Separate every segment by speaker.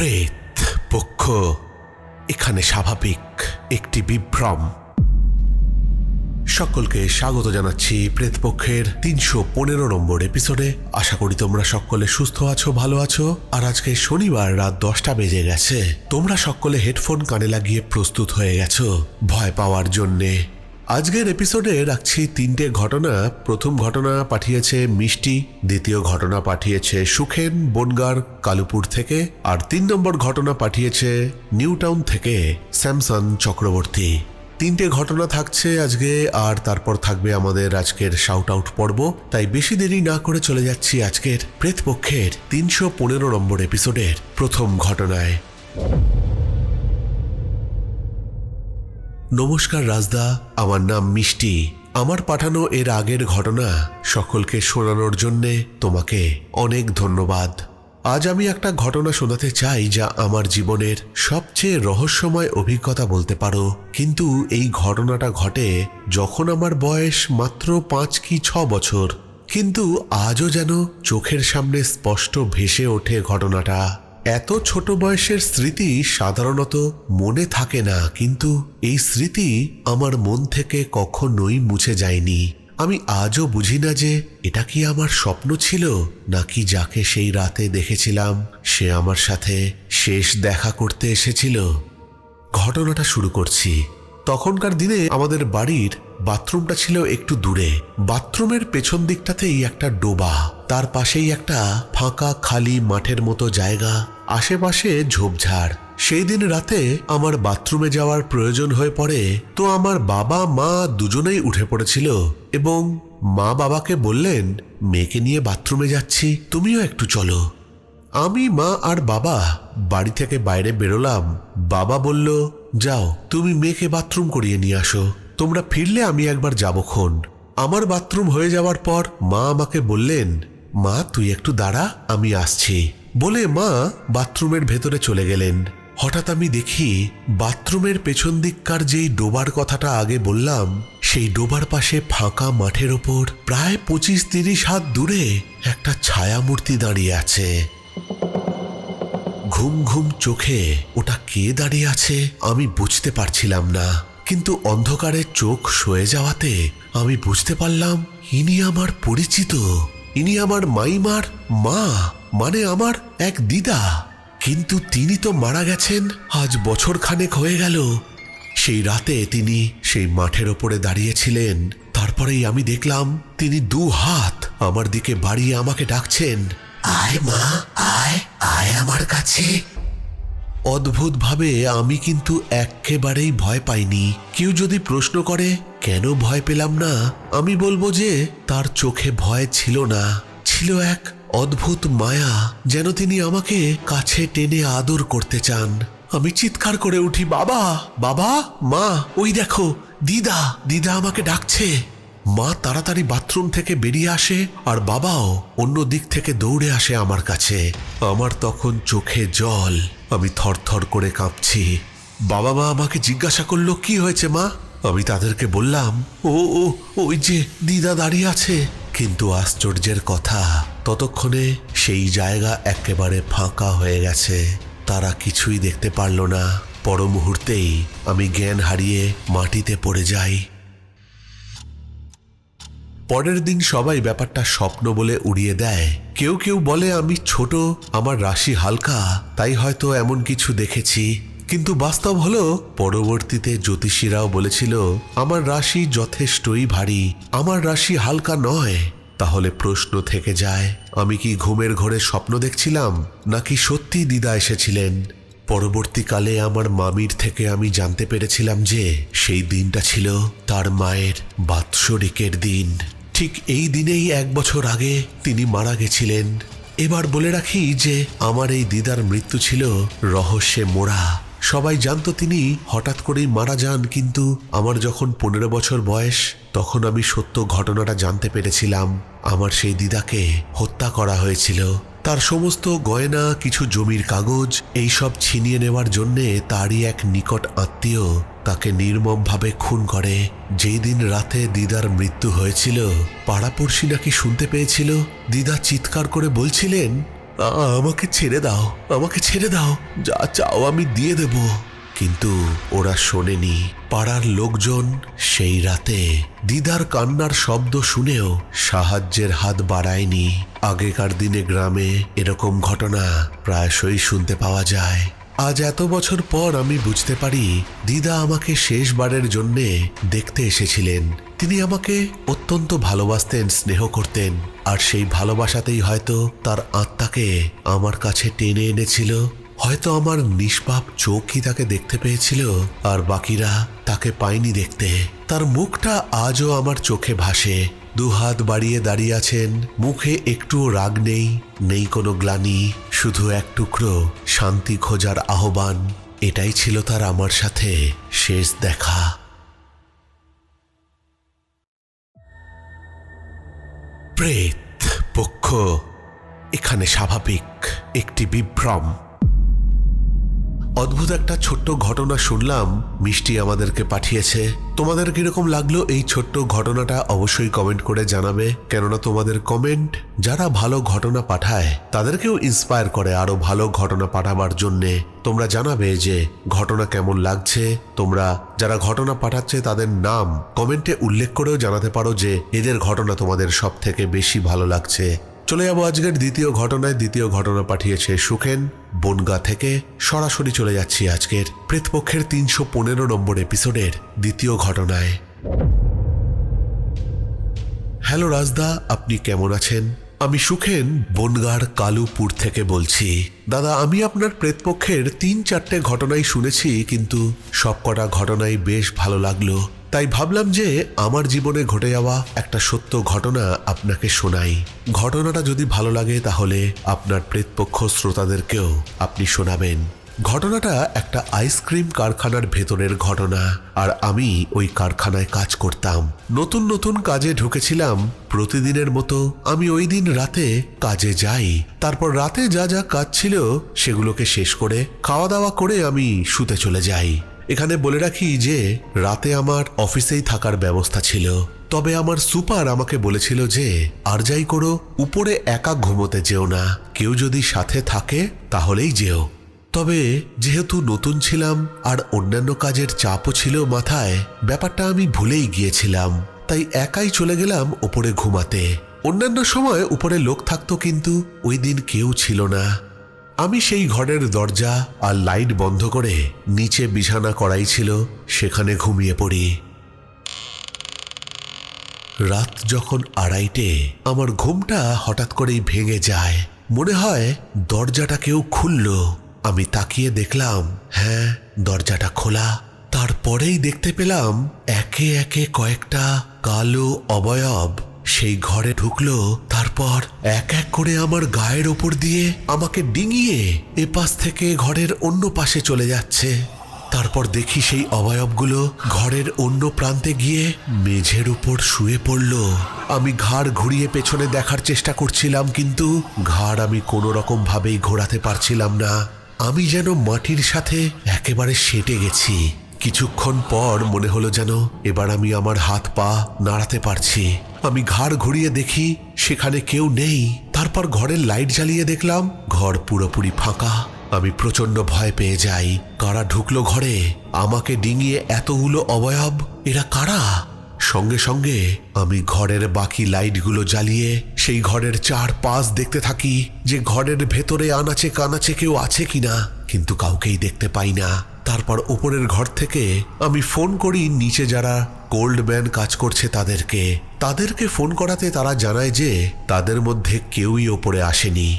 Speaker 1: প্রেত পক্ষ, এখানে স্বাভাবিক একটি বিভ্রম। সকলকে স্বাগত জানাচ্ছি প্রেতপক্ষের তিনশো পনেরো নম্বর এপিসোডে আশা করি তোমরা সকলে সুস্থ আছো, ভালো আছো। আর আজকে শনিবার রাত দশটা বেজে গেছে। তোমরা সকলে হেডফোন কানে লাগিয়ে প্রস্তুত হয়ে গেছো। ভয় পাওয়ার জন্যে আজকের এপিসোডে রাখছি তিনটে ঘটনা। প্রথম ঘটনা পাঠিয়েছে মিষ্টি, দ্বিতীয় ঘটনা পাঠিয়েছে সুখেন, বনগার, কালুপুর থেকে, আর তিন নম্বর ঘটনা পাঠিয়েছে নিউ টাউন থেকে, স্যামসন চক্রবর্তী। তিনটে ঘটনা থাকছে আজকে, আর তারপর থাকবে আমাদের আজকের শাউট আউট পর্ব। তাই বেশি দেরি না করে চলে যাচ্ছি আজকের প্রেতপক্ষের তিনশো পনেরো নম্বর এপিসোডের প্রথম ঘটনায়। নমস্কার রাজদা, আমার নাম মিষ্টি। আমার পাঠানো এর আগের ঘটনা সকলকে শোনানোর জন্যে তোমাকে অনেক ধন্যবাদ। আজ আমি একটা ঘটনা শোনাতে চাই যা আমার জীবনের সবচেয়ে রহস্যময় অভিজ্ঞতা বলতে পারো। কিন্তু এই ঘটনাটা ঘটে যখন আমার বয়স মাত্র পাঁচ কি ছ বছর। কিন্তু আজও যেন চোখের সামনে স্পষ্ট ভেসে ওঠে ঘটনাটা। এত ছোট বয়সের স্মৃতি সাধারণত মনে থাকে না, কিন্তু এই স্মৃতি আমার মন থেকে কখনোই মুছে যায়নি। আমি আজও বুঝি না যে এটা কি আমার স্বপ্ন ছিল, নাকি যাকে সেই রাতে দেখেছিলাম, সে আমার সাথে শেষ দেখা করতে এসেছিল। ঘটনাটা শুরু করছি। তখনকার দিনে আমাদের বাড়ির বাথরুমটা ছিল একটু দূরে। বাথরুমের পেছন দিকটাতেই একটা ডোবা। তার পাশেই একটা ফাঁকা, খালি মাঠের মতো জায়গা। আশেপাশে ঝোপঝাড়। সেই দিন রাতে আমার বাথরুমে যাওয়ার প্রয়োজন হয়ে পড়ে তো আমার বাবা, মা দুজনেই উঠে পড়েছিল এবং মা বাবাকে বললেন, মেয়েকে নিয়ে বাথরুমে যাচ্ছি, তুমিও একটু চলো। আমি মা আর বাবা বাড়ি থেকে বাইরে বেরোলাম। বাবা বলল, যাও, তুমি মেয়েকে বাথরুম করিয়ে নিয়ে আসো। তোমরা ফিরলে আমি একবার যাবক্ষণ আমার বাথরুম হয়ে যাওয়ার পর মা আমাকে বললেন, মা, তুই একটু দাঁড়া, আমি আসছি। বলে মা বাথরুমের ভেতরে চলে গেলেন। হঠাৎ আমি দেখি বাথরুমের পেছন দিককার যেই ডোবার কথাটা আগে বললাম, সেই ডোবার পাশে ফাঁকা মাঠের ওপর প্রায় পঁচিশ তিরিশ হাত দূরে একটা ছায়ামূর্তি দাঁড়িয়ে আছে। ঘুম ঘুম চোখে ওটা কে দাঁড়িয়ে আছে আমি বুঝতে পারছিলাম না। কিন্তু অন্ধকারে চোখ সয়ে যাওয়াতে আমি বুঝতে পারলাম ইনি আমার পরিচিত। ইনি আমার মাইমার মা মানে আমার এক দিদা। কিন্তু তিনি তো মারা গেছেন, আজ বছর খানেক হয়ে গেল। সেই রাতে তিনি সেই মাঠের ওপরে দাঁড়িয়েছিলেন। তারপরেই আমি দেখলাম তিনি দু হাত আমার দিকে বাড়িয়ে আমাকে ডাকছেন। আয় মা, আয় আয় আমার কাছে। অদ্ভুতভাবে আমি কিন্তু একেবারেই ভয় পাইনি। কেউ যদি প্রশ্ন করে, কেন ভয় পেলাম না? আমি বলব যে, তার চোখে ভয় ছিল না। ছিল এক অদ্ভুত মায়া, যেন তিনি আমাকে কাছে টেনে আদর করতে চান। আমি চিৎকার করে উঠি, বাবা বাবা, মা, ওই দেখো, দিদা দিদা আমাকে ডাকছে। মা তাড়াতাড়ি বাথরুম থেকে বেরিয়ে আসে আর বাবাও অন্য দিক থেকে দৌড়ে আসে আমার কাছে। আমার তখন চোখে জল। আমি থরথর করে কাঁপছি। বাবা মা আমাকে জিজ্ঞাসা করল, কি হয়েছে মা? আমি তাদেরকে বললাম, ও ও, ওই যে দিদা দাঁড়িয়ে আছে। কিন্তু আশ্চর্যের কথা, ততক্ষণে সেই জায়গা একেবারে ফাঁকা হয়ে গেছে। তারা কিছুই দেখতে পারল না। পর মুহূর্তেই আমি জ্ঞান হারিয়ে মাটিতে পড়ে যাই। পরের দিন সবাই ব্যাপারটা স্বপ্ন বলে উড়িয়ে দেয়। কেউ কেউ বলে, আমি ছোট, আমার রাশি হালকা, তাই হয়তো এমন কিছু দেখেছি। কিন্তু বাস্তব হলো, পরবর্তীতে জ্যোতিষীরাও বলেছিল, আমার রাশি যথেষ্টই ভারী, আমার রাশি হালকা নয়। তাহলে প্রশ্ন থেকে যায়, আমি কি ঘুমের ঘরে স্বপ্ন দেখছিলাম, নাকি সত্যি দিদা এসেছিলেন? পরবর্তীকালে আমার মামির থেকে আমি জানতে পেরেছিলাম যে, সেই দিনটা ছিল তার মায়ের বাৎসরিকের দিন। ঠিক এই দিনেই এক বছর আগে তিনি মারা গেছিলেন। এবার বলে রাখি যে আমার এই দিদার মৃত্যু ছিল রহস্যে মোড়া। সবাই জানতো তিনি হঠাৎ করেই মারা যান, কিন্তু আমার যখন পনেরো বছর বয়স, তখন আমি সত্য ঘটনাটা জানতে পেরেছিলাম। আমার সেই দিদাকে হত্যা করা হয়েছিল। তার সমস্ত গয়না, কিছু জমির কাগজ, এইসব ছিনিয়ে নেওয়ার জন্যে তারই এক নিকট আত্মীয় তাকে নির্মমভাবে খুন করে। যেই দিন রাতে দিদার মৃত্যু হয়েছিল, পাড়াপড়শি নাকি শুনতে পেয়েছিল? দিদা চিৎকার করে বলছিলেন আমাকে ছেড়ে দাও, আমাকে ছেড়ে দাও, যা চাও আমি দিয়ে দেব। কিন্তু ওরা শোনেনি। পাড়ার লোকজন সেই রাতে দিদার কান্নার শব্দ শুনেও সাহায্যের হাত বাড়ায়নি। আগেকার দিনে গ্রামে এরকম ঘটনা প্রায়শই শুনতে পাওয়া যায়। আজ এত বছর পর আমি বুঝতে পারি দিদা আমাকে শেষবারের জন্যে দেখতে এসেছিলেন। তিনি আমাকে অত্যন্ত ভালোবাসতেন, স্নেহ করতেন, আর সেই ভালোবাসাতেই হয়তো তার আত্মাকে আমার কাছে টেনে এনেছিল। হয়তো আমার নিষ্পাপ চোখই তাকে দেখতে পেয়েছিল, আর বাকিরা তাকে পায়নি দেখতে। তার মুখটা আজও আমার চোখে ভাসে। দুহাত বাড়িয়ে দাঁড়িয়ে আছেন। মুখে একটুও রাগ নেই নেই কোনো গ্লানি, শুধু এক টুকরো শান্তি খোঁজার আহ্বান। এটাই ছিল তার আমার সাথে শেষ দেখা। প্রেত পক্ষ, এখানে স্বাভাবিক একটি বিভ্রম। অদ্ভুত একটা ছোট্ট ঘটনা শুনলাম। মিষ্টি আমাদেরকে পাঠিয়েছে। তোমাদের কীরকম লাগল এই ছোট্ট ঘটনাটা অবশ্যই কমেন্ট করে জানাবে। কেননা তোমাদের কমেন্ট যারা ভালো ঘটনা পাঠায়, তাদেরকেও ইন্সপায়ার করে আরও ভালো ঘটনা পাঠাবার জন্যে। তোমরা জানাবে যে ঘটনা কেমন লাগছে। তোমরা যারা ঘটনা পাঠাচ্ছে তাদের নাম কমেন্টে উল্লেখ করেও জানাতে পারো যে এদের ঘটনা তোমাদের সব থেকে বেশি ভালো লাগছে। চলে যাব আজকের দ্বিতীয় ঘটনায়। দ্বিতীয় ঘটনা পাঠিয়েছে সুখেন। বনগা থেকে সরাসরি চলে যাচ্ছি আজকের প্রেতপক্ষের তিনশো পনেরো নম্বর এপিসোডের দ্বিতীয় ঘটনায়। হ্যালো রাজদা, আপনি কেমন আছেন? আমি সুখেন, বনগার কালুপুর থেকে বলছি। দাদা, আমি আপনার প্রেতপক্ষের তিন চারটে ঘটনাই শুনেছি, কিন্তু সবকটা ঘটনাই বেশ ভালো লাগল। তাই ভাবলাম যে আমার জীবনে ঘটে যাওয়া একটা সত্য ঘটনা আপনাকে শোনাই। ঘটনাটা যদি ভালো লাগে তাহলে আপনার প্রেতপক্ষ শ্রোতাদেরকেও আপনি শোনাবেন। ঘটনাটা একটা আইসক্রিম কারখানার ভেতরের ঘটনা, আর আমি ওই কারখানায় কাজ করতাম। নতুন নতুন কাজে ঢুকেছিলাম, প্রতিদিনের মতো আমি ওই দিন রাতে কাজে যাই। তারপর রাতে যা যা কাজ ছিল সেগুলোকে শেষ করে খাওয়া দাওয়া করে আমি শুতে চলে যাই। এখানে বলে রাখি যে, রাতে আমার অফিসেই থাকার ব্যবস্থা ছিল। তবে আমার সুপার আমাকে বলেছিল যে, আর যাই করো, উপরে একা ঘুমোতে যেও না। কেউ যদি সাথে থাকে, তাহলেই যেও। তবে যেহেতু নতুন ছিলাম, আর অন্যান্য কাজের চাপও ছিল মাথায়, ব্যাপারটা আমি ভুলেই গিয়েছিলাম। তাই একাই চলে গেলাম ওপরে ঘুমাতে। অন্যান্য সময় উপরে লোক থাকতো কিন্তু, ওই দিন কেউ ছিল না। আমি সেই ঘরের দরজা আর লাইট বন্ধ করে নিচে বিছানা করাই ছিল, সেখানে ঘুমিয়ে পড়ি। রাত যখন আড়াইটে, আমার ঘুমটা হঠাৎ করেই ভেঙে যায়। মনে হয় দরজাটা কেউ খুলল। আমি তাকিয়ে দেখলাম হ্যাঁ দরজাটা খোলা। তারপরেই দেখতে পেলাম একে একে কয়েকটা কালো অবয়ব সেই ঘরে ঢুকলো, তারপর এক এক করে আমার গায়ের ওপর দিয়ে আমাকে ডিঙিয়ে এপাশ থেকে ঘরের অন্য পাশে চলে যাচ্ছে। তারপর দেখি সেই অবয়বগুলো ঘরের অন্য প্রান্তে গিয়ে মেঝের উপর শুয়ে পড়ল। আমি ঘাড় ঘুরিয়ে পেছনে দেখার চেষ্টা করছিলাম, কিন্তু ঘাড় আমি কোনো রকম ভাবেই ঘোরাতে পারছিলাম না। আমি যেন মাটির সাথে একেবারে সেটে গেছি। কিছুক্ষণ পর মনে হলো যেন এবার আমি আমার হাত পা নাড়াতে পারছি। আমি ঘাড় ঘুরিয়ে দেখি সেখানে কেউ নেই। তারপর ঘরের লাইট জ্বালিয়ে দেখলাম ঘর পুরোপুরি ফাঁকা। আমি প্রচণ্ড ভয় পেয়ে যাই। কারা ঢুকলো ঘরে? আমাকে ডিঙিয়ে এতগুলো অবয়ব, এরা কারা? সঙ্গে সঙ্গে আমি ঘরের বাকি লাইটগুলো জ্বালিয়ে সেই ঘরের চার পাশ দেখতে থাকি যে ঘরের ভেতরে আনাচে কানাচে কেউ আছে কিনা, কিন্তু কাউকেই দেখতে পাই না। তারপর ওপরের ঘর থেকে আমি ফোন করি নিচে যারা কোল্ড ম্যান কাজ করছে তাদেরকে। তাদেরকে ফোন করাতে তারা জানায় যে তাদের মধ্যে কেউই ওপরে আসেনি।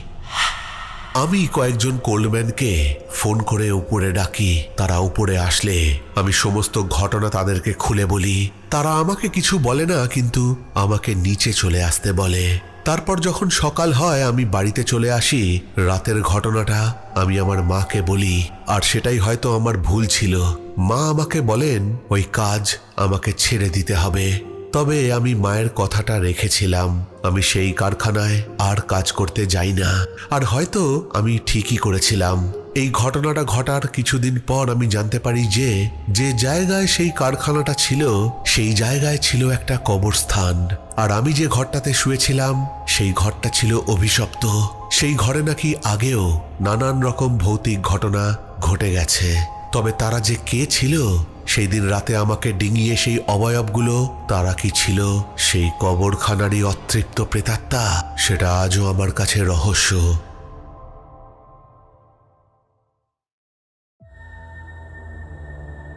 Speaker 1: আমি কয়েকজন কোল্ডম্যানকে ফোন করে উপরে ডাকি। তারা উপরে আসলে আমি সমস্ত ঘটনা তাদেরকে খুলে বলি। তারা আমাকে কিছু বলে না, কিন্তু আমাকে নিচে চলে আসতে বলে। তারপর যখন সকাল হয়, আমি বাড়িতে চলে আসি। রাতের ঘটনাটা আমি আমার মাকে বলি, আর সেটাই হয়তো আমার ভুল ছিল। মা আমাকে বলেন, ওই কাজ আমাকে ছেড়ে দিতে হবে। তবে আমি মায়ের কথাটা রেখেছিলাম। আমি সেই কারখানায় আর কাজ করতে যাই না। আর হয়তো আমি ঠিকই করেছিলাম। এই ঘটনাটা ঘটার কিছুদিন পর আমি জানতে পারি যে যে জায়গায় সেই কারখানাটা ছিল, সেই জায়গায় ছিল একটা কবরস্থান। আর আমি যে ঘরটাতে শুয়েছিলাম, সেই ঘরটা ছিল অভিশপ্ত। সেই ঘরে নাকি আগেও নানান রকম ভৌতিক ঘটনা ঘটে গেছে। তবে তারা যে কে ছিল সেই দিন রাতে আমাকে ডিঙিয়ে সেই অবয়বগুলো, তারা কি ছিল সেই কবরখানারই অতৃপ্ত প্রেতাত্মা, সেটা আজও আমার কাছে রহস্য।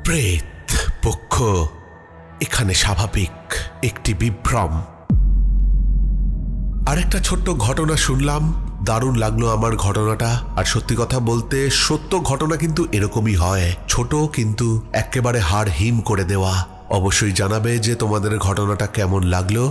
Speaker 1: প্রেত পক্ষ, এখানে স্বাভাবিক একটি বিভ্রম। আরেকটা ছোট্ট ঘটনা শুনলাম দারুণ লাগল আমার ঘটনাটা। আর সত্যি কথা বলতে, সত্য ঘটনা কিন্তু এরকমই হয়। ছোট কিন্তু একেবারে হাড় হিম করে দেওয়া। অবশ্যই জানাবে যে তোমাদের ঘটনাটা কেমন লাগল।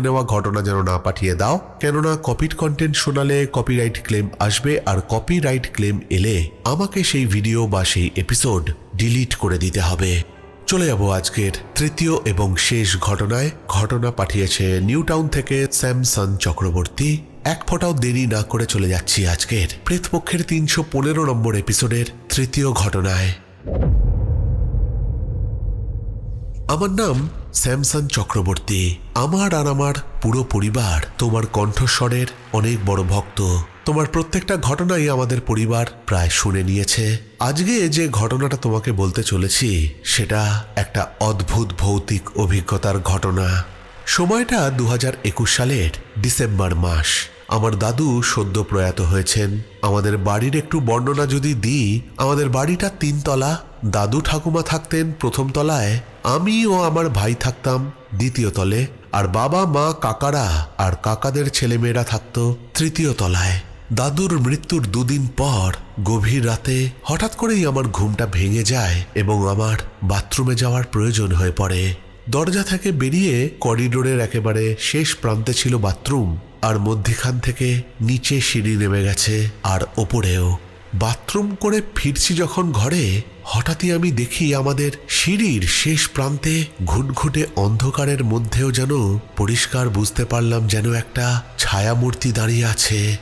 Speaker 1: নেওয়া ঘটনা যেন না পাঠিয়ে দাও, কেননা কপিড কন্টেন্ট শোনালে কপিরাইট ক্লেম আসবে আর কপিরাইট ক্লেম এলে আমাকে সেই ভিডিও বা সেই এপিসোড ডিলিট করে দিতে হবে। চলে যাব আজকের তৃতীয় এবং শেষ ঘটনায়। ঘটনা পাঠিয়েছে নিউ টাউন থেকে স্যামসন চক্রবর্তী। এক ফোঁটাও দেরি না করে চলে যাচ্ছি আজকের প্রেতপক্ষের তিনশো পনেরো নম্বর এপিসোডের তৃতীয় ঘটনায়। আমার নাম স্যামসন চক্রবর্তী, আমার আর আমার পুরো পরিবার, তোমার কণ্ঠস্বরের অনেক বড় ভক্ত। তোমার প্রত্যেকটা ঘটনাই আমাদের পরিবার প্রায় শুনে নিয়েছে। আজকে যে ঘটনাটা তোমাকে বলতে চলেছি, সেটা একটা অদ্ভুত ভৌতিক অভিজ্ঞতার ঘটনা। সময়টা দু হাজার একুশ সালের ডিসেম্বর মাস। আমার দাদু সদ্য প্রয়াত হয়েছেন। আমাদের বাড়ির একটু বর্ণনা যদি দিই, আমাদের বাড়িটা তিনতলা দাদু ঠাকুমা থাকতেন প্রথম তলায়, আমি ও আমার ভাই থাকতাম দ্বিতীয় তলে, আর বাবা, মা, কাকারা আর কাকাদের ছেলেমেয়েরা থাকতো তৃতীয় তলায়। দাদুর মৃত্যুর দুদিন পর, গভীর রাতে হঠাৎ করেই আমার ঘুমটা ভেঙে যায় এবং আমার বাথরুমে যাওয়ার প্রয়োজন হয়ে পড়ে। দরজা থেকে বেরিয়ে করিডোরের একেবারে শেষ প্রান্তে ছিল বাথরুম, আর মধ্যিখান থেকে নিচে সিঁড়ি নেমে গেছে, আর ওপরেও। বাথরুম করে ফিরছি যখন ঘরে হঠাৎই আমি দেখি আমাদের সিঁড়ির শেষ প্রান্তে ঘুটঘুটে অন্ধকারের মধ্যেও যেন পরিষ্কার বুঝতে পারলাম যেন একটা ছায়ামূর্তি দাঁড়িয়ে আছে।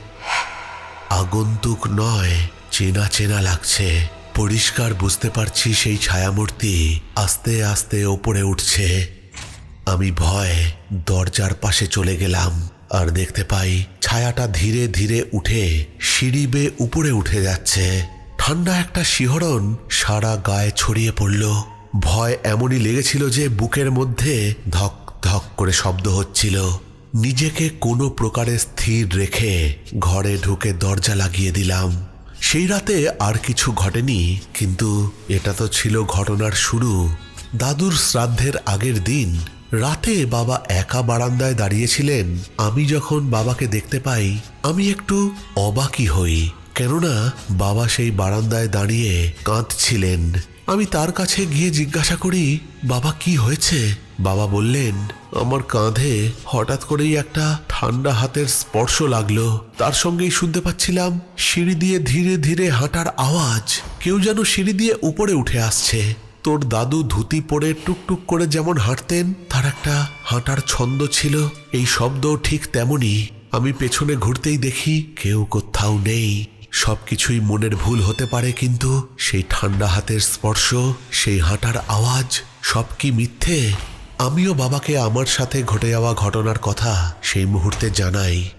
Speaker 1: আগন্তুক নয়, চেনা চেনা লাগছে। পরিষ্কার বুঝতে পারছি সেই ছায়ামূর্তি আস্তে আস্তে ওপরে উঠছে। আমি ভয় দরজার পাশে চলে গেলাম আর দেখতে পাই ছায়াটা ধীরে ধীরে উঠে সিঁড়ি বেয়ে উপরে উঠে যাচ্ছে। ঠান্ডা একটা শিহরণ সারা গায়ে ছড়িয়ে পড়ল। ভয় এমনই লেগেছিল যে বুকের মধ্যে ধক ধক করে শব্দ হচ্ছিল। নিজেকে কোনো প্রকারে স্থির রেখে ঘরে ঢুকে দরজা লাগিয়ে দিলাম। সেই রাতে আর কিছু ঘটেনি, কিন্তু এটা তো ছিল ঘটনার শুরু। দাদুর শ্রাদ্ধের আগের দিন রাতে বাবা একা বারান্দায় দাঁড়িয়েছিলেন। আমি যখন বাবাকে দেখতে পাই, আমি একটু অবাকই হই। কেননা বাবা সেই বারান্দায় দাঁড়িয়ে কাঁদছিলেন। আমি তার কাছে গিয়ে জিজ্ঞাসা করি, বাবা, কি হয়েছে? বাবা বললেন, আমার কাঁধে হঠাৎ করেই একটা ঠান্ডা হাতের স্পর্শ লাগল। তার সঙ্গেই শুনতে পাচ্ছিলাম সিঁড়ি দিয়ে ধীরে ধীরে হাঁটার আওয়াজ। কেউ যেন সিঁড়ি দিয়ে উপরে উঠে আসছে। তোর দাদু ধুতি পরে টুকটুক করে যেমন হাঁটতেন, তার একটা হাঁটার ছন্দ ছিল। এই শব্দ ঠিক তেমনই। আমি পেছনে ঘুরতেই দেখি কেউ কোথাও নেই। সবকিছুই মনের ভুল হতে পারে, কিন্তু সেই ঠান্ডা হাতের স্পর্শ, সেই হাঁটার আওয়াজ, সব কি মিথ্যে? আমিও বাবাকে আমার সাথে ঘটে যাওয়া ঘটনার কথা সেই মুহূর্তে জানাই।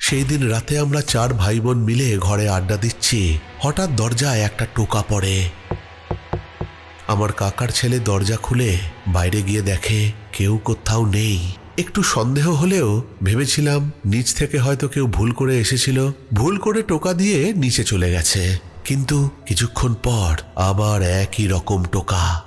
Speaker 1: সেই দিন রাতে আমরা চার ভাই বোন মিলে ঘরে আড্ডা দিচ্ছি। হঠাৎ দরজায় একটা টোকা পড়ে। আমার কাকার ছেলে দরজা খুলে বাইরে গিয়ে দেখে কেউ কোথাও নেই। একটু সন্দেহ হলেও ভেবেছিলাম নিচ থেকে হয়তো কেউ ভুল করে এসেছিল, ভুল করে টোকা দিয়ে নিচে চলে গেছে। কিন্তু কিছুক্ষণ পর আবার একই রকম টোকা।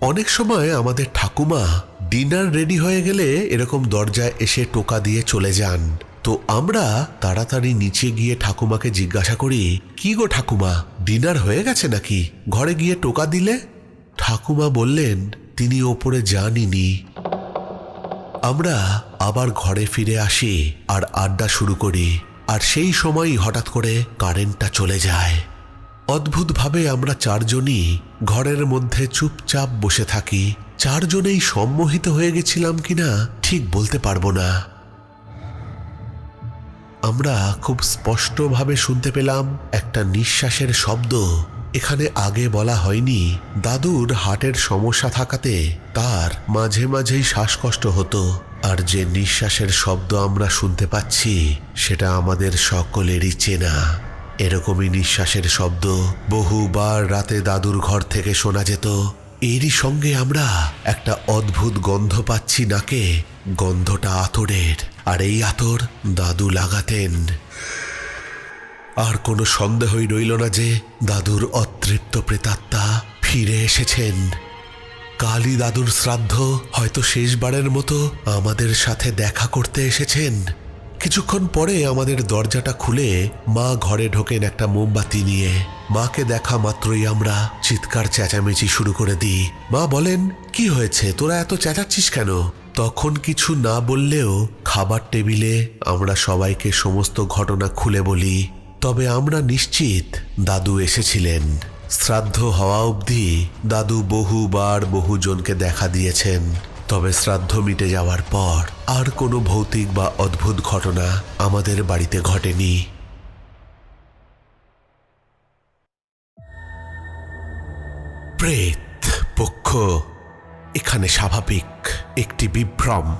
Speaker 1: অনেক সময় আমাদের ঠাকুমা ডিনার রেডি হয়ে গেলে এরকম দরজায় এসে টোকা দিয়ে চলে যান। তো আমরা তাড়াতাড়ি নিচে গিয়ে ঠাকুমাকে জিজ্ঞাসা করি, কি গো ঠাকুমা, ডিনার হয়ে গেছে নাকি? ঘরে গিয়ে টোকা দিলে? ঠাকুমা বললেন, তিনি ওপরে যানইনি আমরা আবার ঘরে ফিরে আসি আর আড্ডা শুরু করি। আর সেই সময়ই হঠাৎ করে কারেন্টটা চলে যায়। অদ্ভুতভাবে আমরা চারজনই ঘরের মধ্যে চুপচাপ বসে থাকি। চারজনেই সম্মোহিত হয়ে গেছিলাম কিনা ঠিক বলতে পারব না। আমরা খুব স্পষ্টভাবে শুনতে পেলাম একটা নিঃশ্বাসের শব্দ। এখানে আগে বলা হয়নি, দাদুর হার্টের সমস্যা থাকাতে তার মাঝে মাঝেই শ্বাসকষ্ট হতো। আর যে নিঃশ্বাসের শব্দ আমরা শুনতে পাচ্ছি, সেটা আমাদের সকলেরই চেনা। এরকমই নিঃশ্বাসের শব্দ বহুবার রাতে দাদুর ঘর থেকে শোনা যেত। এরই সঙ্গে আমরা একটা অদ্ভুত গন্ধ পাচ্ছি নাকে, গন্ধটা আতরের। আর এই আতর দাদু লাগাতেন। আর কোনো সন্দেহই রইল না যে দাদুর অতৃপ্ত প্রেতাত্মা ফিরে এসেছেন। কালী দাদুর শ্রাদ্ধ, হয়তো শেষবারের মতো আমাদের সাথে দেখা করতে এসেছেন। কিছুক্ষণ পরে আমাদের দরজাটা খুলে মা ঘরে ঢোকেন একটা মোমবাতি নিয়ে। মাকে দেখা মাত্রই আমরা চিৎকার চেঁচামেচি শুরু করে দিই। মা বলেন, কি হয়েছে? তোরা এত চেঁচাচ্ছিস কেন? তখন কিছু না বললেও খাবার টেবিলে আমরা সবাইকে সমস্ত ঘটনা খুলে বলি। তবে আমরা নিশ্চিত দাদু এসেছিলেন। শ্রাদ্ধ হওয়া অবধি দাদু বহুবার বহুজনকে দেখা দিয়েছেন। তবে শ্রাদ্ধ মিটে যাওয়ার পর আর কোনো ভৌতিক বা অদ্ভুত ঘটনা আমাদের বাড়িতে ঘটেনি। প্রেত, পক্ষ, এখানে স্বাভাবিক একটি বিভ্রম।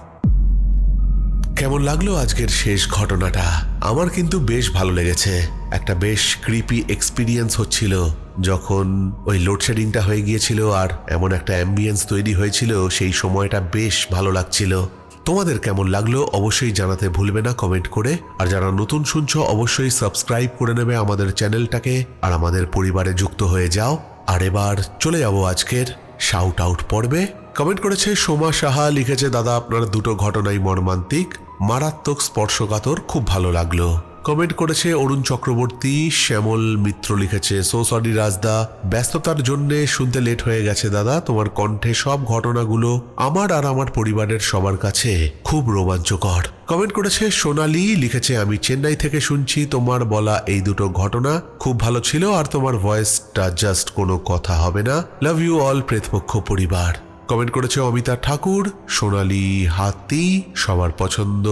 Speaker 1: কেমন লাগল আজকের শেষ ঘটনাটা? আমার কিন্তু বেশ ভালো লেগেছে। একটা বেশ ক্রিপি এক্সপিরিয়েন্স হচ্ছিল যখন ওই লোডশেডিংটা হয়ে গিয়েছিল আর এমন একটা অ্যাম্বিয়েন্স তৈরি হয়েছিল, সেই সময়টা বেশ ভালো লাগছিল। তোমাদের কেমন লাগল অবশ্যই জানাতে ভুলবে না কমেন্ট করে। আর যারা নতুন শুনছো, অবশ্যই সাবস্ক্রাইব করে নেবে আমাদের চ্যানেলটাকে আর আমাদের পরিবারে যুক্ত হয়ে যাও। আর এবার চলে যাব আজকের শাউট আউট পর্বে। কমেন্ট করেছে সোমা সাহা, লিখেছে, দাদা, আপনার দুটো ঘটনাই মর্মান্তিক। মারাত্মক স্পর্শকাতর খুব ভালো লাগল। কমেন্ট করেছে অরুণ চক্রবর্তী, শ্যামল মিত্র লিখেছে সো সরি রাজদা। ব্যস্ততার জন্য শুনতে লেট হয়ে গেছে দাদা। তোমার কণ্ঠে সব ঘটনাগুলো আমার আর আমার পরিবারের সবার কাছে খুব রোমাঞ্চকর। কমেন্ট করেছে, সোনালি লিখেছে, আমি চেন্নাই থেকে শুনছি। তোমার বলা এই দুটো ঘটনা খুব ভালো ছিল, আর তোমার ভয়েসটা জাস্ট কোনো কথা হবে না। লাভ ইউ অল প্রেতপক্ষ পরিবার। কমেন্ট করেছে অমিতা ঠাকুর, সোনালি হাতি, সবার পছন্দ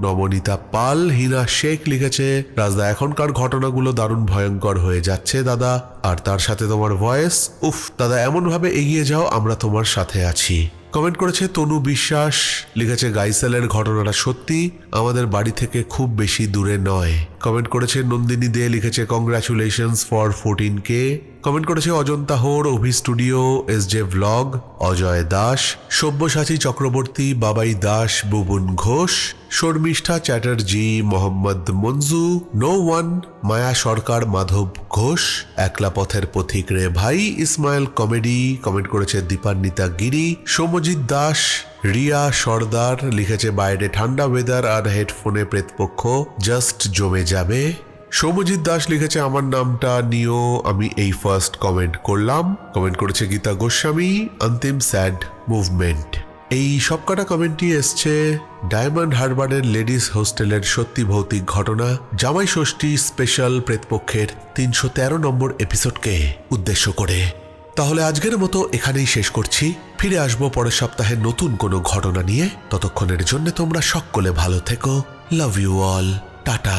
Speaker 1: নবনীতা পাল হিনা শেখ লিখেছে, রাজদা, এখনকার ঘটনাগুলো দারুণ ভয়ঙ্কর হয়ে যাচ্ছে দাদা, আর তার সাথে তোমার ভয়েস উফ, দাদা, এমনভাবে এগিয়ে যাও, আমরা তোমার সাথে আছি। কমেন্ট করেছে তনু বিশ্বাস, লিখেছে, গাইসেলের ঘটনাটা সত্যি, আমাদের বাড়ি থেকে খুব বেশি দূরে নয়। কমেন্ট করেছে নন্দিনী দে, লিখেছে congratulations for fourteen K comment করেছে Ajanta Hore, Abhi studio, S J vlog Ajay Das, Sabyasachi Chakraborty, Babai Das, Bubun Ghosh, Sharmistha Chatterjee, Mohammad Manju, no one, Maya Sarkar, Madhab Ghosh, একলা পথের পথিক রে ভাই, Ismail comedy, comment করেছে দীপান্বিতা গিরি, সৌমজিৎ দাস, রিয়া সর্দার, লিখেছে বাইরে ঠান্ডা ওয়েদার আর হেডফোনে প্রেতপক্ষ জাস্ট জমে যাবে। সৌমজিৎ দাস লিখেছে, আমার নামটা নিয়েও আমি এই ফার্স্ট কমেন্ট করলাম। কমেন্ট করেছে গীতা গোস্বামী, অন্তিম স্যাড মুভমেন্ট এই সবকটা কমেন্টই এসছে ডায়মন্ড হারবারের লেডিস হোস্টেলের সত্যি ভৌতিক ঘটনা। জামাই ষষ্ঠী স্পেশাল প্রেতপক্ষের তিনশো তেরো নম্বর এপিসোডকে উদ্দেশ্য করে। তাহলে আজকের মতো এখানেই শেষ করছি। ফিরে আসব পরের সপ্তাহে নতুন কোনো ঘটনা নিয়ে। ততক্ষণের জন্য তোমরা সকলে ভালো থেকো। Love you all tata.